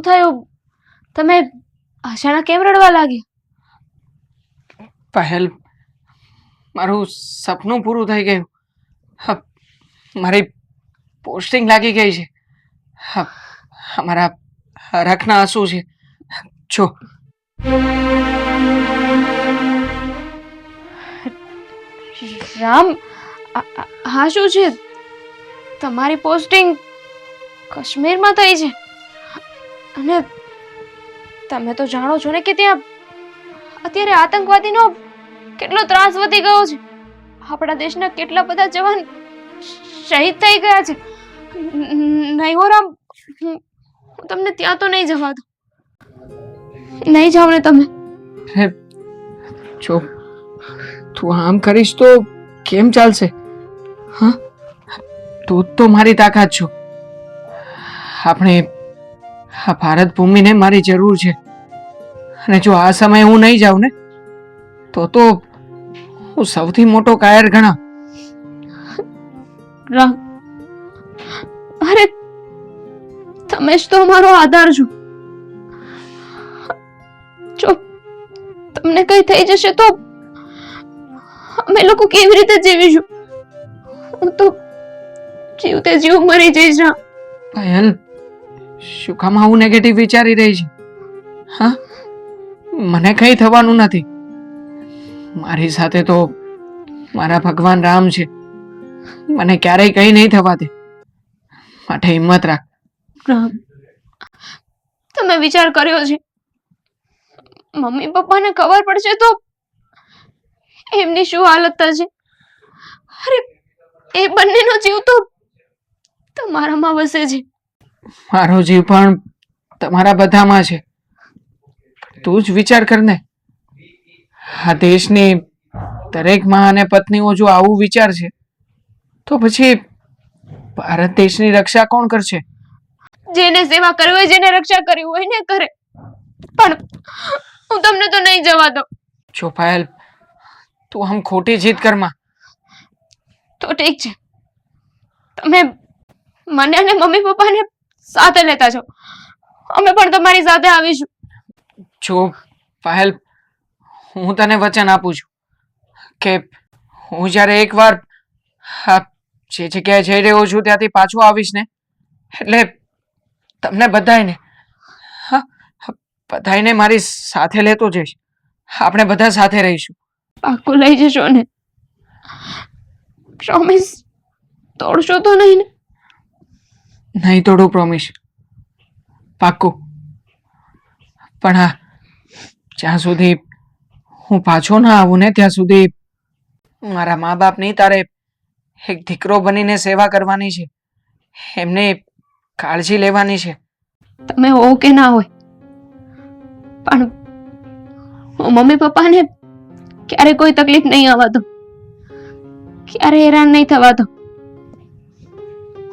શું થયું? તમે અચાનક કેમ રડવા લાગ્યા? પહેલ મારું સપનું પૂરું થઈ ગયું. મારી પોસ્ટિંગ લાગી ગઈ છે. અમારા હરખના આંસુ છે. જો. રામ હા શું છે? તમારી પોસ્ટિંગ કાશ્મીરમાં થઈ છે. અને તમે તો જાણો છો ને કે ત્યાં અત્યારે આતંકવાદીનો કેટલો ત્રાસ વધી ગયો છે. આપણા દેશના કેટલા બધા જવાન શહીદ થઈ ગયા છે. નહીં હો રામ તમને ત્યાં તો નહીં જવા દો નહીં જાઓ ને તમે. જો, તું આમ કરીશ તો કેમ ચાલશે? હા? તું તો મારી તાકાત છો. આપણે આ ભારત ભૂમિને મારી જરૂર છે. અને જો આ સમયે હું નહીં જાઉં ને તો તો હું સૌથી મોટો કાયર ગણા. રામ અરે તમે જ તો અમારો આધાર છો. જો તમને કઈ થઈ જશે તો અમે લોકો કેવી રીતે જીવીશું? હું તો જીવતે જીવ મરી જઈશ ના પાયલ શું કામ આવું નેગેટિવ વિચારી રહી છે? હા? મને કંઈ થવાનું નથી. મારી સાથે તો મારા ભગવાન રામ છે. મને ક્યારેય કંઈ નહીં થવા દે માટે હિંમત રાખ. તમે વિચાર કર્યો છે. મમ્મી પપ્પાને ખબર પડશે તો એમની શું હાલત થશે? અરે, એ બંનેનો જીવ તો તમારામાં વસે છે. મારો જીવ પણ તમારા બધામાં છે. તું જ વિચાર કરને આ દેશની દરેકમાં અને પત્નીઓ જો આવું વિચાર છે તો પછી ભારત દેશની રક્ષા કોણ કરશે? જેને સેવા કરવી હોય જેને રક્ષા કરવી હોય ને કરે. પણ હું તમને તો નહીં જવા દઉં. જો પાયલ તું આમ ખોટી જીત કરમાં તો ઠીક છે. તમે મને અને મમ્મી પપ્પાને સાથે લેતા જાઓ અમે પણ તમારી સાથે આવીશું. જો પાયલ હું તને વચન આપું છું કે હું જ્યારે એકવાર જે જગ્યાએ જઈ રહ્યો છું ત્યાંથી પાછો આવીશ ને એટલે તમને બધાયને હા બધાયને મારી સાથે લેતો જઈશ. આપણે બધા સાથે રહીશું. પાક્કું લઈ જશો ને. પ્રોમિસ તોડશો તો નહીં ને. નહીં તોડું પ્રોમિસ પાક્કું. પણ હા, જ્યાં સુધી હું પાછો ના આવું ને, ત્યાં સુધી મારા મા બાપ નહીં તારે એક દીકરો બનીને સેવા કરવાની છે. એમને કાળજી લેવાની છે. તમે હો કે ના હોય. પણ હું મમ્મી પપ્પાને ક્યારે કોઈ તકલીફ નહીં આવવા દો ક્યારે હેરાન નહીં થવા દો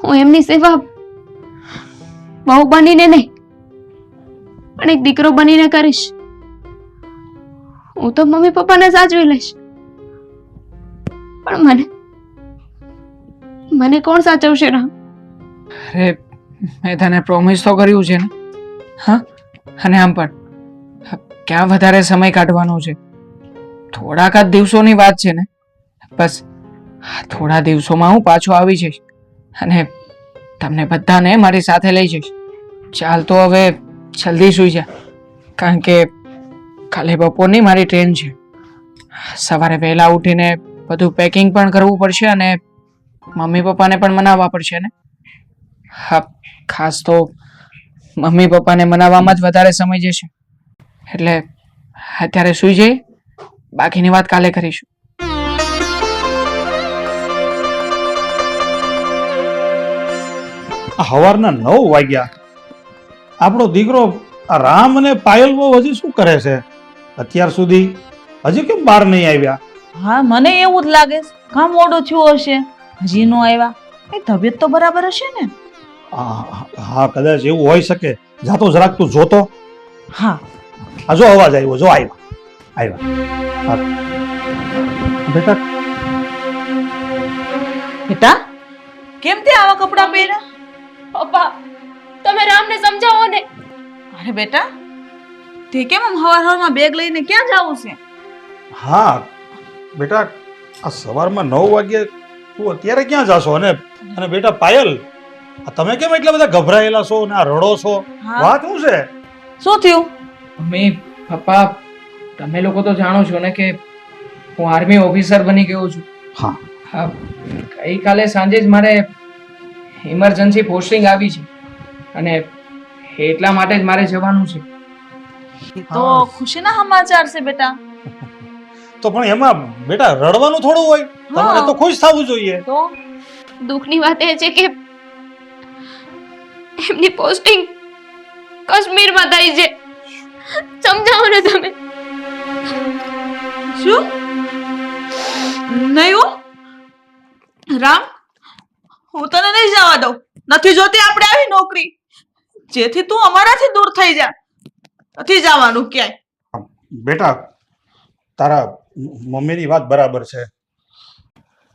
હું એમની સેવા બહુ બનીને નહીં, પણ એક દીકરો બનીને કરીશ. હું તો મમ્મી પપ્પાને સાચવી લઈશ. પણ મને મને કોણ સાચવશે રામ? અરે, મેં તને પ્રોમિસ તો કર્યું છે ને. હા, અને આમ પણ. ક્યાં વધારે સમય કાઢવાનો છે? થોડાક જ દિવસોની વાત છે ને. બસ, થોડા દિવસોમાં હું પાછો આવી જઈશ. અને તમને બધાને મારી સાથે લઈ જઈશ. ચાલ તો હવે જલ્દી સૂઈ જા. કારણ કે કાલે બપોરની મારી ટ્રેન છે. સવારે વહેલા ઉઠીને બધું પેકિંગ પણ કરવું પડશે અને મમ્મી પપ્પાને પણ મનાવવા પડશે ને? હા, ખાસ તો મમ્મી પપ્પાને મનાવવામાં જ વધારે સમય જશે. એટલે અત્યારે સૂઈ જઈએ બાકીની વાત કાલે કરીશું. સવારના નવ વાગ્યા. આપણો દીકરો આ રામ અને પાયલ બહુ હજી શું કરે છે? અત્યાર સુધી હજી કેમ બહાર નહીં આવ્યા? હા મને એવું જ લાગે છે. કામ મોડો થયો હશે. હજી નો આવ્યા. એ તબિયત તો બરાબર હશે ને? હા કદાચ એવું હોઈ શકે. જાતો જરાક તું જોતો. હા. આ જો અવાજ આવ્યો જો આવ્યા. આવ્યા. બેટા. બેટા કેમ તે આવા કપડાં પહેર્યા? પપ્પા તમે રામને સમજાવો ને. અરે બેટા તે કેમ આમ હવાર હવારમાં બેગ લઈને ક્યાં જાવું છે? હા બેટા આ સવારમાં નવ વાગ્યે તું અત્યારે ક્યાં જાશો? અને અને બેટા પાયલ આ તમે કેમ એટલા બધા ગભરાયેલા છો ને આ રડો છો? હા. વાત શું છે? શું થયું? મમ્મી પપ્પા તમે લોકો તો જાણો છો ને કે હું આર્મી ઓફિસર બની ગયો છું. હા. હા ગઈકાલે સાંજે જ મારે ઇમરજન્સી પોસ્ટિંગ આવી છે. અને એટલા માટે જ મારે જવાનું છે. એ તો ખુશીના સમાચાર છે બેટા. તો પણ એમાં બેટા રડવાનું થોડું હોય. તમારે તો ખુશ થવું જોઈએ. તો દુઃખની વાત એ છે કે એમની પોસ્ટિંગ કાશ્મીરમાં થઈ છે. સમજાવો ને તમે. શું? નહીં હો. રામ? હું તને નહીં જવા દઉં. નથી જોતી આપણે આવી નોકરી? જેથી તું અમારાથી દૂર થઈ જા. નથી જવાનું ક્યાંય. બેટા, તારા મમ્મીની વાત બરાબર છે.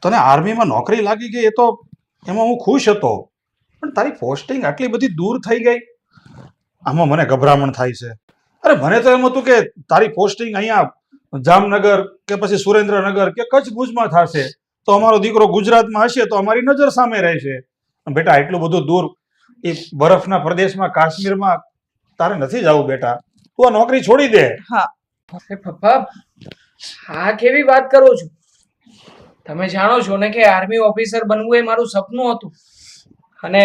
તને આર્મીમાં નોકરી લાગી ગઈ એ તો એમાં હું ખુશ હતો. પણ તારી પોસ્ટિંગ આટલી બધી દૂર થઈ ગઈ. આમાં મને ગભરામણ થાય છે. અરે, મને તો એમ હતું કે તારી પોસ્ટિંગ અહીંયા જામનગર કે પછી સુરેન્દ્રનગર કે કચ્છ ભુજમાં થશે. તો અમારો દીકરો ગુજરાતમાં હશે તો અમારી નજર સામે રહેશે. બેટા એટલું બધું દૂર એ બરફના પ્રદેશમાં કાશ્મીરમાં તારે નથી જવું બેટા. તું આ નોકરી છોડી દે. અરે પપ્પા હા કેવી વાત કરો છો? તમે જાણો છો ને કે આર્મી ઓફિસર બનવું એ મારું સપનું હતું. અને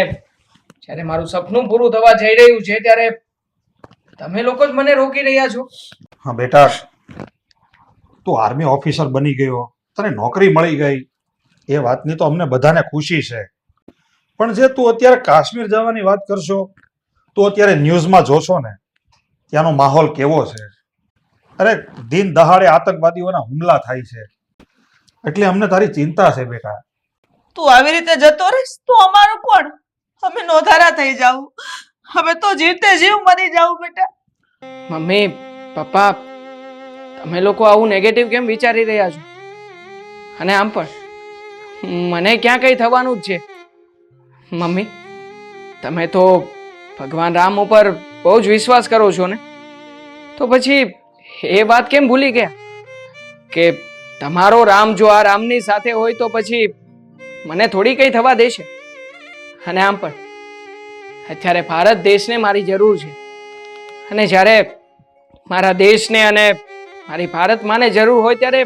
જ્યારે મારું સપનું પૂરું થવા જઈ રહ્યું છે ત્યારે તમે લોકો જ મને રોકી રહ્યા છો. હા બેટા. તું આર્મી ઓફિસર બની ગયો. તને નોકરી મળી ગઈ. એ વાતની તો અમને બધાને ખુશી છે. પણ જે તું અત્યારે કાશ્મીર જવાની વાત કરશો તું અત્યારે ન્યૂઝમાં જોશો ને ત્યાંનો માહોલ કેવો છે? અરે દિન દહાડે આતંકવાદીઓના હુમલા થાય છે. એટલે અમને તારી ચિંતા છે બેટા. તું આવી રીતે જતો રહીશ તો અમારું કોણ? અમે નોધારા થઈ જાવ હવે તો જીવતે જીવ મરી જાવ બેટા. મમ્મી પપ્પા તમે લોકો આવું નેગેટિવ કેમ વિચારી રહ્યા છો? અને આમ પણ. મને ક્યાં કંઈ થવાનું જ છે. મમ્મી, તમે તો ભગવાન રામ ઉપર બહુ જ વિશ્વાસ કરો છો ને? તો પછી એ વાત કેમ ભૂલી ગયા? કે તમારો રામ જો આ રામની સાથે હોય તો પછી મને થોડી કંઈ થવા દેશે. અને આમ પણ. અત્યારે ભારત દેશને મારી જરૂર છે. અને જ્યારે મારા દેશને અને મારી ભારત માને જરૂર હોય ત્યારે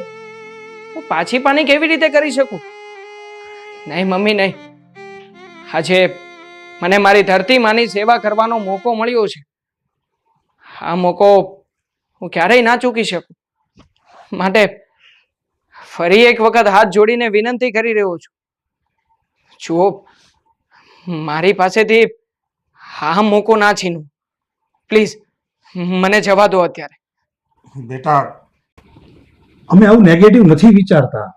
હું પાછી પાની કેવી રીતે કરી શકું? નહીં, મમ્મી, નહીં. આજે મને મારી ધરતી માની સેવા કરવાનો મોકો મળ્યો છે. આ મોકો હું ક્યારેય ના ચૂકી શકું. માટે ફરી એક વખત હાથ જોડીને વિનંતી કરી રહ્યો છું. જુઓ, મારી પાસેથી હા મોકો ના છીનું પ્લીઝ, મને જવા દો અત્યારે. બેટા અમે આવું નેગેટિવ નથી વિચારતા.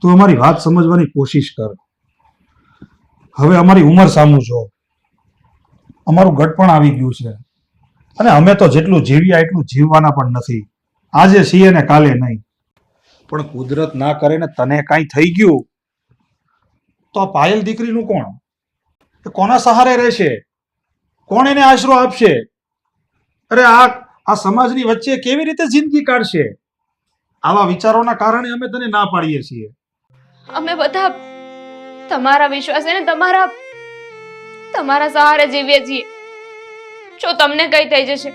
તું અમારી વાત સમજવાની કોશિશ કર. હવે અમારી ઉંમર સામું જો અમારું ગટ પણ આવી ગયું છે. અને અમે તો જેટલું જીવ્યા એટલું જીવવાના પણ નથી. આજે છીએ ને કાલે નહીં. પણ કુદરત ના કરે ને તને કાંઈ થઈ ગયું, તો આ પાયલ દીકરીનું કોણ? કોના સહારે રહેશે? કોણ એને આશરો આપશે? અરે આ આ સમાજની વચ્ચે કેવી રીતે જિંદગી કાઢશે? આવા વિચારોના કારણે અમે તને ના પાડીએ છીએ. અમે બધા તમારા વિશ્વાસ અને તમારા તમારા સહારે જીવીએ છીએ. જો તમને કઈ થઈ જશે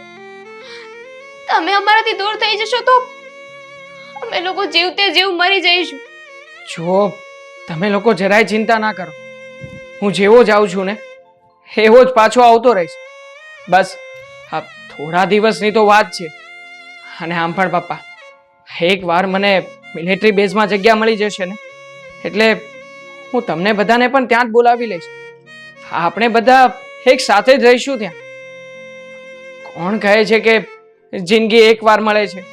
તમે અમારાથી દૂર થઈ જશો તો અમે લોકો જીવતે જીવ મરી જઈશું. જો તમે લોકો જરાય ચિંતા ના કરો. હું જેવો જાઉં છું ને એવો જ પાછો આવતો રહીશ. બસ હા થોડા દિવસની તો વાત છે. અને આમ પણ પપ્પા એક વાર મને મિલિટરી બેઝમાં જગ્યા મળી જશે ને, એટલે હું તમને બધાને પણ ત્યાં જ બોલાવી લઈશ. આપણે બધા એક સાથે જ રહીશું ત્યાં. કોણ કહે છે કે જિંદગી એકવાર મળે છે?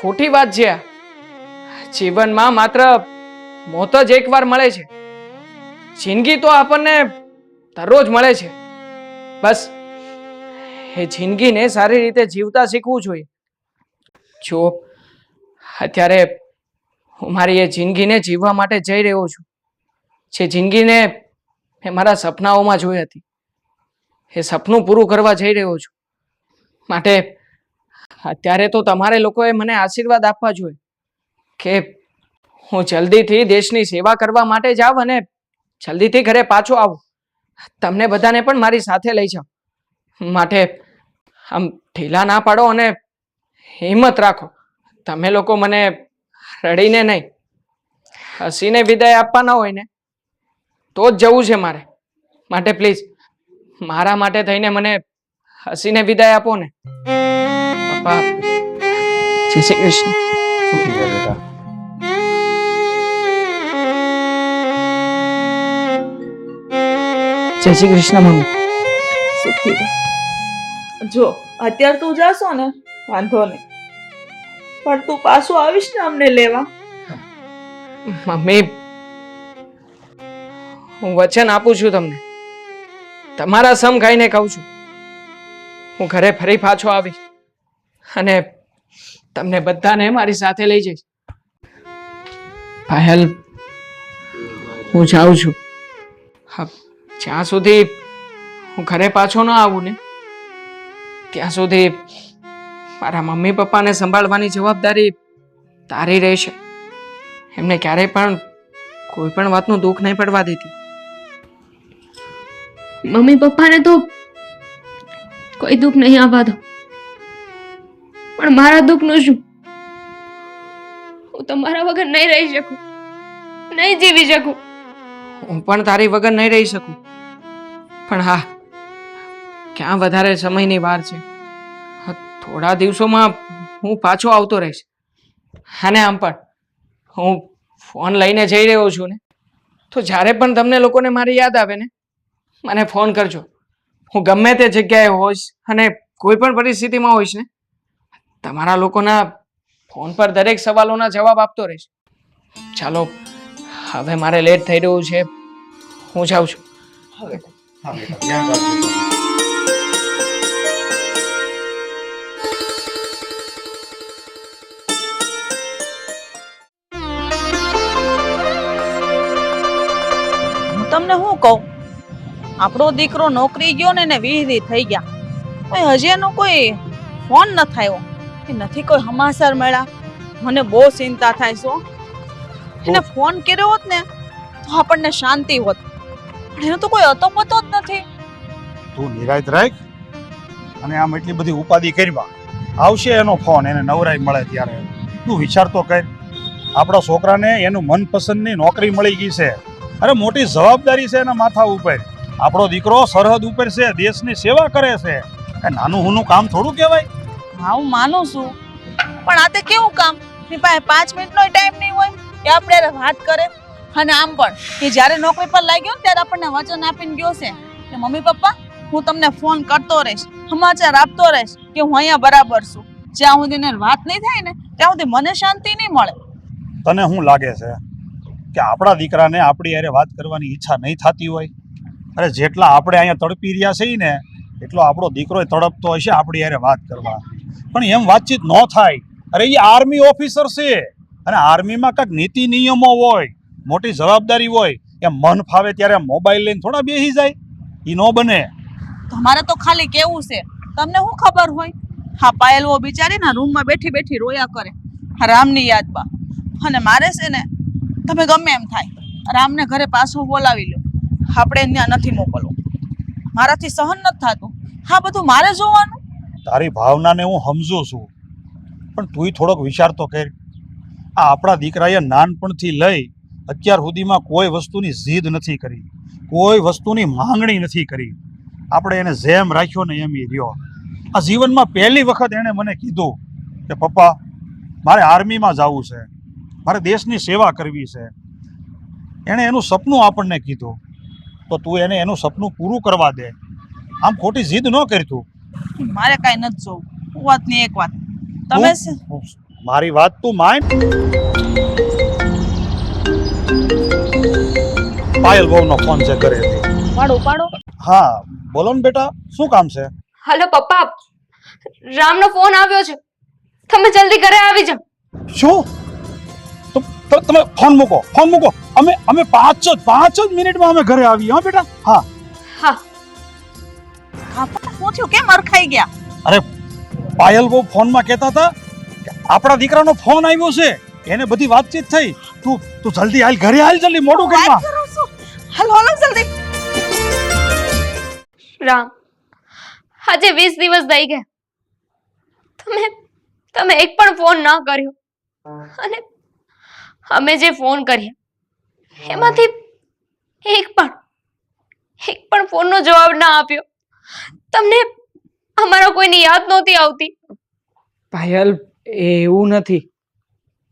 ખોટી વાત છે આ. જીવનમાં માત્ર મોત જ એકવાર મળે છે. જિંદગી તો આપણને દરરોજ મળે છે. બસ, એ જિંદગીને સારી રીતે જીવતા શીખવું જોઈએ. જો અત્યારે હું મારી એ જિંદગીને જીવવા માટે જઈ રહ્યો છું. જે જિંદગીને મેં મારા સપનાઓમાં જોઈ હતી. એ સપનું પૂરું કરવા જઈ રહ્યો છું. માટે અત્યારે તો તમારે લોકોએ મને આશીર્વાદ આપવા જોઈએ કે હું જલ્દીથી દેશની સેવા કરવા માટે જાઉં અને જલ્દીથી ઘરે પાછો આવું. તમને બધાને પણ મારી સાથે લઈ જાઓ. માટે આમ ઢીલા ના પાડો અને હિંમત રાખો. તમે લોકો મને રડીને નહીં, હસીને વિદાય આપવાના હોય ને, તો જ જવું છે મારે. માટે પ્લીઝ, મારા માટે થઈને મને હસીને વિદાય આપો ને. શ્રી કૃષ્ણ. જો, અત્યારે તું જાશો ને, વાંધો નહીં. પણ તું પાછું આવીશ ને અમને લેવા. મમ્મી, હું વચન આપું છું તમને. તમારા સમ ખાઈને કહું છું. હું ઘરે ફરી પાછો આવીશ અને તમને બધાને મારી સાથે લઈ જઈશ. પાયલ હું જાઉં છું. હા, જ્યાં સુધી હું ઘરે પાછો ન આવું ને, ત્યાં સુધી મારા મમ્મી પપ્પાને સંભાળવાની જવાબદારી તારી રહેશે. એમને ક્યારેય પણ કોઈ પણ વાતનું દુઃખ નહીં પડવા દેતી. મમ્મી પપ્પાને તો કોઈ દુઃખ નહીં આવવા દો. પણ મારા દુઃખનું શું? હું તમારા વગર નહીં રહી શકું. નહીં જીવી શકું. હું પણ તારી વગર નહીં રહી શકું. પણ હા ક્યાં વધારે સમયની વાર છે? થોડા દિવસોમાં હું પાછો આવતો રહીશ. અને આમ પણ, હું ફોન લઈને જઈ રહ્યો છું ને. તો જ્યારે પણ તમને લોકોને મારી યાદ આવે ને, મને ફોન કરજો. હું ગમે તે જગ્યાએ હોઈશ અને કોઈ પણ પરિસ્થિતિમાં હોઈશ ને, તમારા લોકોના ફોન પર દરેક સવાલોના જવાબ આપતો રહીશ. ચાલો, હવે મારે લેટ થઈ રહ્યું છે. હું જાઉં છું. હા કહું. આપણો દીકરો નોકરી ગયો ને એને વીહરી થઈ ગયા. કોઈ હજી એનો કોઈ ફોન ન થયો. કે નથી કોઈ હમાસર મળ્યા. મને બહુ ચિંતા થાય છો. એને ફોન કર્યો હોત ને તો આપણને શાંતિ હોત. પણ એનો તો કોઈ અતો પતો જ નથી. તું નિરાયત રાખ. અને આમ એટલી બધી ઉપાધિ કરવા આવશે એનો ફોન એને નવરાઈ મળે ત્યારે. તું વિચાર તો કર. આપણા છોકરાને એનું મનપસંદની નોકરી મળી ગઈ છે. અરે મોટી જવાબદારી છે એના માથા ઉપર. આપણો દીકરો સરહદ ઉપર છે દેશની સેવા કરે છે. એ નાનું હુનું કામ થોડું કહેવાય. હા હું માનું છું. પણ આ તે કેવું કામ? ની પાસે પાંચ મિનિટનો ટાઈમ નહીં હોય કે આપણે વાત કરે. અને આમ પણ કે જ્યારે નોકરી પર લાગ્યો ને ત્યારે આપણને વચન આપીને ગયો છે. કે મમ્મી પપ્પા હું તમને ફોન કરતો રહીશ સમાચાર આપતો રહીશ કે હું અહીંયા બરાબર છું. જ્યાં સુધી વાત નહીં થાય ને ત્યાં સુધી મને શાંતિ નહીં મળે. તને શું લાગે છે? કે આપણા દીકરાને આપણી હારે વાત કરવાની ઈચ્છા નહીં થતી હોય. અરે જેટલા આપણે અહીંયા તડપી રહ્યા છીએ ને, એટલો આપણો દીકરો તડપતો હશે આપણી હારે વાત કરવા. પણ એમ વાતચીત ન થાય. અરે એ આર્મી ઓફિસર છે. અને આર્મીમાં કાંઈક નીતિ નિયમો હોય, મોટી જવાબદારી હોય એમ મન ફાવે ત્યારે મોબાઈલ લઈને થોડા બેસી જાય. એ ન બને. તમારે તો ખાલી કેવું છે? તમને શું ખબર હોય? હા, પાયલવો બિચારી ના રૂમમાં બેઠી બેઠી રોયા કરે. રામની યાદમાં. અને મારે છે ને તમે ગમે એમ થાય. રામને ઘરે પાછું બોલાવી લો. આપણે ત્યાં નથી મોકલવું. મારાથી સહન નથી થતું. હા, બધું મારે જોવાનું? તારી ભાવનાને હું સમજુ છું. પણ તુંય થોડોક વિચાર તો કર. આ આપણા દીકરાએ નાનપણથી લઈ અત્યાર સુધીમાં કોઈ વસ્તુની જીદ નથી કરી. કોઈ વસ્તુની માંગણી નથી કરી. આપણે એને જેમ રાખ્યો ને એમ એ રહ્યો. આ જીવનમાં પહેલી વખત એણે મને કીધું કે, પપ્પા, મારે આર્મીમાં જવું છે. મારે દેશની સેવા કરવી છે. એણે એનું સપનું આપણને કીધું. તો તું એને એનું સપનું પૂરું કરવા દે. આમ ખોટી જીદ ન કરી તું. મારે કાંઈ નથી જોવું. વાત નહીં એક વાત. તમે મારી વાત તું માન. પાયલ બહુનો ફોન છે. ઘરે પાડો પાડો હા બોલો ને બેટા શું કામ છે? હાલો પપ્પા. રામનો ફોન આવ્યો છે. તમે જલ્દી ઘરે આવી જાઓ. શું? તો તો તમે ફોન મૂકો ફોન મૂકો અમે અમે પાંચ જ પાંચ જ મિનિટમાં અમે ઘરે આવીએ હા બેટા હા હા આપણને શું થયું કેમ અરખાઈ ગયા પાયલ બહુ ફોનમાં કહેતા હતા કે આપણા દીકરાનો ફોન આવ્યો છે એને બધી વાતચીત થઈ તું તું જલ્દી હાલ ઘરે હાલ જલ્દી મોડું વાત કરવા કરો છો? હાલો હાલો જલ્દી. રામ આજે વીસ દિવસ થઈ ગયા. તમે તમે એક પણ ફોન ન કર્યો. અને અમે જે ફોન કર્યા એમાંથી એક પણ એક પણ ફોનનો જવાબ ના આપ્યો. તમને અમારા કોઈની યાદ નહોતી આવતી. પાયલ એવું નથી.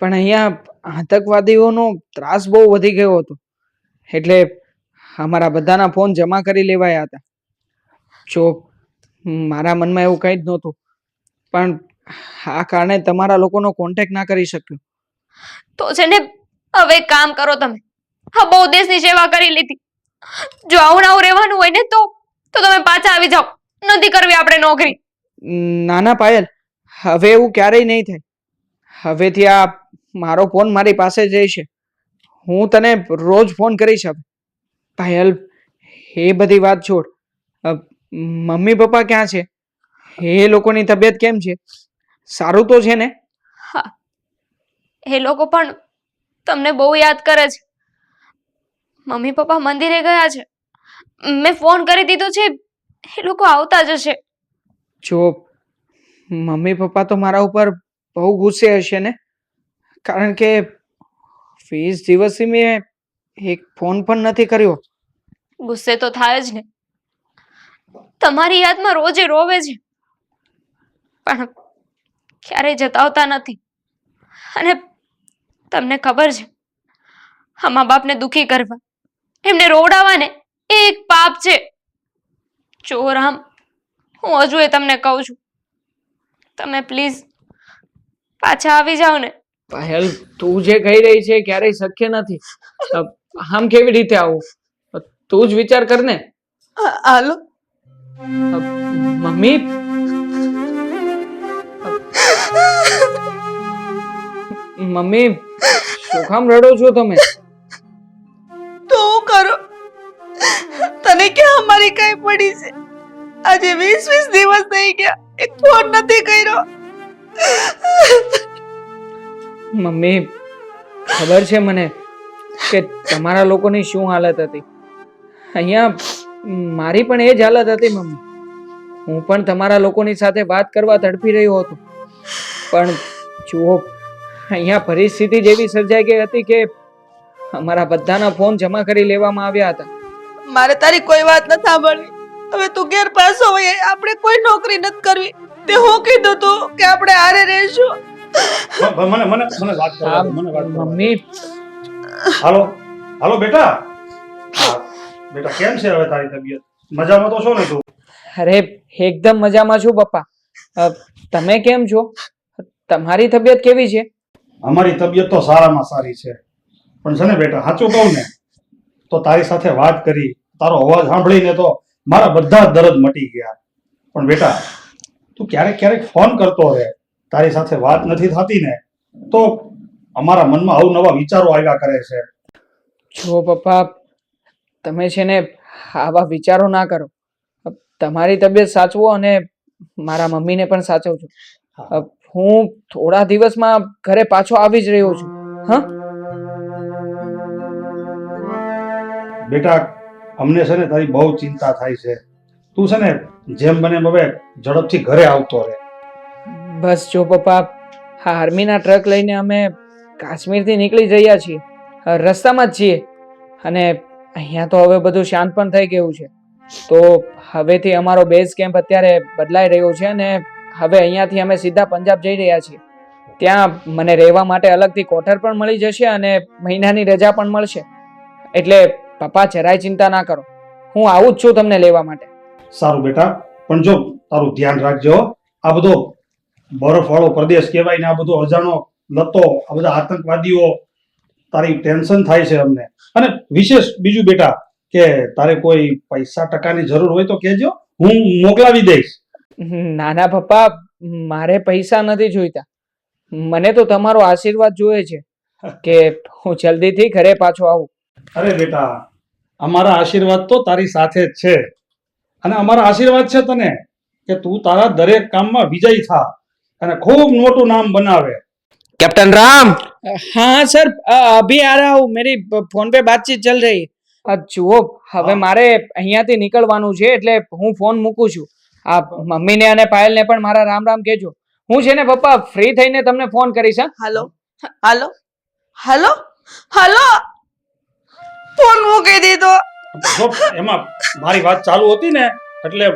પણ અહીંયા આતંકવાદીઓનો ત્રાસ બહુ વધી ગયો હતો. એટલે અમારા બધાના ફોન જમા કરી લેવાયા હતા. જો મારા મનમાં એવું કંઈ જ નહોતું. પણ આ કારણે તમારા લોકોનો કોન્ટેક્ટ ના કરી શક્યો. તો છે ને હવે કામ કરો તમે. હા, બહુ દેશની સેવા કરી લીધી. જો આવું આવું રહેવાનું હોય ને તો તો તમે પાછા આવી જાઓ. નથી કરવી આપણે નોકરી. નાના પાયલ, હવે એવું ક્યારેય નહીં થાય. હવેથી આ મારો ફોન મારી પાસે જ રહેશે. હું તને રોજ ફોન કરીશ હવે. પાયલ, એ બધી વાત છોડ. મમ્મી પપ્પા ક્યાં છે? એ લોકોની તબિયત કેમ છે? સારું તો છે ને? એ લોકો પણ તમને બહુ યાદ કરે છે. મમ્મી પપ્પા મંદિરે ગયા છે. મેં ફોન કરી દીધો છે એ લોકો આવતા જ હશે જો મમ્મી પપ્પા તો મારા ઉપર બહુ ગુસ્સે હશે ને? કારણ કે વીસ દિવસથી મેં એક ફોન પણ નથી કર્યો. ગુસ્સે તો થાય જ ને. તમારી યાદમાં રોજે રોવે છે. પણ ક્યારેય જતાવતા નથી. અને તમને ખબર છે? આ મા બાપને દુખી કરવા. એમને રોવડાવવા ને એ એક પાપ છે. જો રામ હું હજુ એ તમને કહું છું. તમે પ્લીઝ પાછા આવી જાઓ ને પાયલ તું જે કહી રહી છે ક્યારેય શક્ય નથી. આમ કેવી રીતે આવું? તું જ વિચાર કર ને હાલો. મમ્મી? મમ્મી? શું કામ રડો છો તમે? તો કરો? તને ક્યાં અમારી કઈ પડી છે? આજે વીસ વીસ દિવસ થઈ ગયા એક ફોન નથી કર્યો. મમ્મી ખબર છે મને કે તમારા લોકોની શું હાલત હતી? અહીંયા મારી પણ એ જ હાલત હતી મમ્મી. હું પણ તમારા લોકોની સાથે વાત કરવા તડપી રહ્યો હતો. પણ જુઓ અહીંયા પરિસ્થિતિ જેવી સર્જાઈ ગઈ હતી કે અમારા બધાના ફોન જમા કરી લેવામાં આવ્યા હતા. મારે તારી કોઈ વાત ન સાંભળવી. હવે તું ઘેર પાછો હોય આપણે કોઈ નોકરી નથી કરવી. તે હું કીધું તું કે આપણે આરે રહેશું. મને મને મને વાત કરો મને વાત મમ્મી. હાલો હાલો બેટા. બેટા કેમ છે હવે તારી તબિયત? મજામાં તો છો ને તું? અરે એકદમ મજામાં છું પપ્પા. તમે કેમ છો? તમારી તબિયત કેવી છે? અમારી તબિયત તો સારામાં સારી છે. પણ છે ને બેટા સાચું કહું ને તો તારી સાથે વાત કરી તારો અવાજ સાંભળીને તો મારા બધા દરદ મટી ગયા. પણ બેટા તું ક્યારેક ક્યારેક ફોન કરતો રહે તારી સાથે વાત નથી થતી ને તો અમારા મનમાં અવનવા વિચારો આવ્યા કરે છે. જો પપ્પા તમે છે ને આવા વિચારો ના કરો. તમારી તબિયત સાચવો અને મારા મમ્મીને પણ સાચવજો. હું થોડા દિવસમાં ઘરે પાછો આવી જ રહ્યો છું. હા? બેટા અમને છે ને તારી બહુ ચિંતા થાય છે. તું છે ને જેમ બને હવે ઝડપથી ઘરે આવતો રહે. બસ જો પપ્પા હા આર્મીના ટ્રક લઈને અમે કાશ્મીરથી નીકળી રહ્યા છીએ. રસ્તામાં જ છીએ. અને અહીંયા તો હવે બધું શાંત પણ થઈ ગયું છે. તો હવેથી અમારો બેઝ કેમ્પ અત્યારે બદલાઈ રહ્યો છે અને હવે અહીંયાથી અમે સીધા પંજાબ જઈ રહ્યા છીએ. ત્યાં મને રહેવા માટે અલગથી કોઠર પણ મળી જશે અને મહિનાની રજા પણ મળશે. એટલે પપ્પા, જરાય ચિંતા ના કરો. હું આવું જ છું તમને લેવા માટે. સારું બેટા, પણ જો તારું ધ્યાન રાખજો. આ બધો બરફવાળો પ્રદેશ કહેવાય ને આ બધો અજાણો લતો, આ બધા આતંકવાદીઓ, તારી ટેન્શન થાય છે અમને. અને વિશેષ બીજું બેટા કે તારે કોઈ પૈસા ટકાની જરૂર હોય તો કહેજો. હું મોકલાવી દઈશ. નાના પપ્પા મારે પૈસા નથી જોઈતા. મને તો તમારો આશીર્વાદ જોઈએ છે કે હું જલ્દીથી ઘરે પાછો આવું. અરે બેટા અમારા આશીર્વાદ તો તારી સાથે જ છે. અને અમારા આશીર્વાદ છે તને કે તું તારા દરેક કામમાં વિજય થા અને ખૂબ મોટું નામ બનાવે. કેપ્ટન રામ! હા સર અભી આ રહા હું. મેરી ફોન પે બાતચીત ચાલ રહી. જુઓ હવે મારે અહીંયાથી નીકળવાનું છે એટલે હું ફોન મૂકું છું. આ મમ્મીને અને પાયલને પણ મારા રામ રામ કહેજો. હું છે ને પપ્પા ફ્રી થઈને તમને ફોન કરીશ હા. હાલો હાલો હાલો હાલો ફોન મૂકી દીધો. એમાં મારી વાત ચાલુ હતી ને એટલે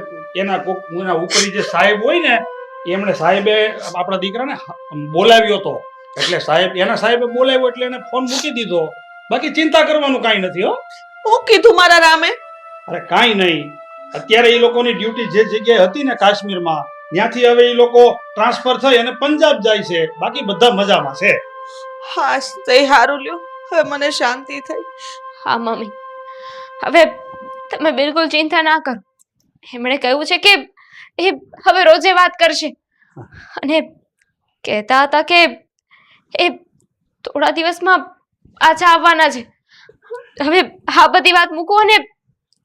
એના કોક એના ઉપરી જે સાહેબ હોય ને એમણે સાહેબે આપણા દીકરાને બોલાવ્યો હતો એટલે સાહેબ એના સાહેબે બોલાવ્યો એટલે એને ફોન મૂકી દીધો. બાકી ચિંતા કરવાનું કાંઈ નથી હો. હું કીધું મારા રામે? અરે કાંઈ નહીં. અત્યારે એ લોકોની ડ્યુટી જે જગ્યાએ હતી ને કાશ્મીરમાં ત્યાંથી હવે એ લોકો ટ્રાન્સફર થઈ અને પંજાબ જાય છે. બાકી બધા મજામાં છે. હા તે હારું લ્યો. હવે મને શાંતિ થઈ. હા મમ્મી. હવે તમે બિલકુલ ચિંતા ના કરો. એમણે કહ્યું છે કે એ હવે રોજે વાત કરશે. અને કહેતા હતા કે એ થોડા દિવસમાં પાછા આવવાના છે. હવે આ બધી વાત મૂકો અને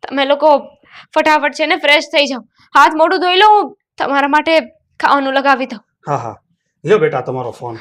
તમે લોકો ફટાફટ છે ને ફ્રેશ થઈ જાઓ હાથ મોઢું ધોઈ લો તમારા માટે ખાવાનું લગાવી દઉં. હા હા. લ્યો બેટા તમારો ફોન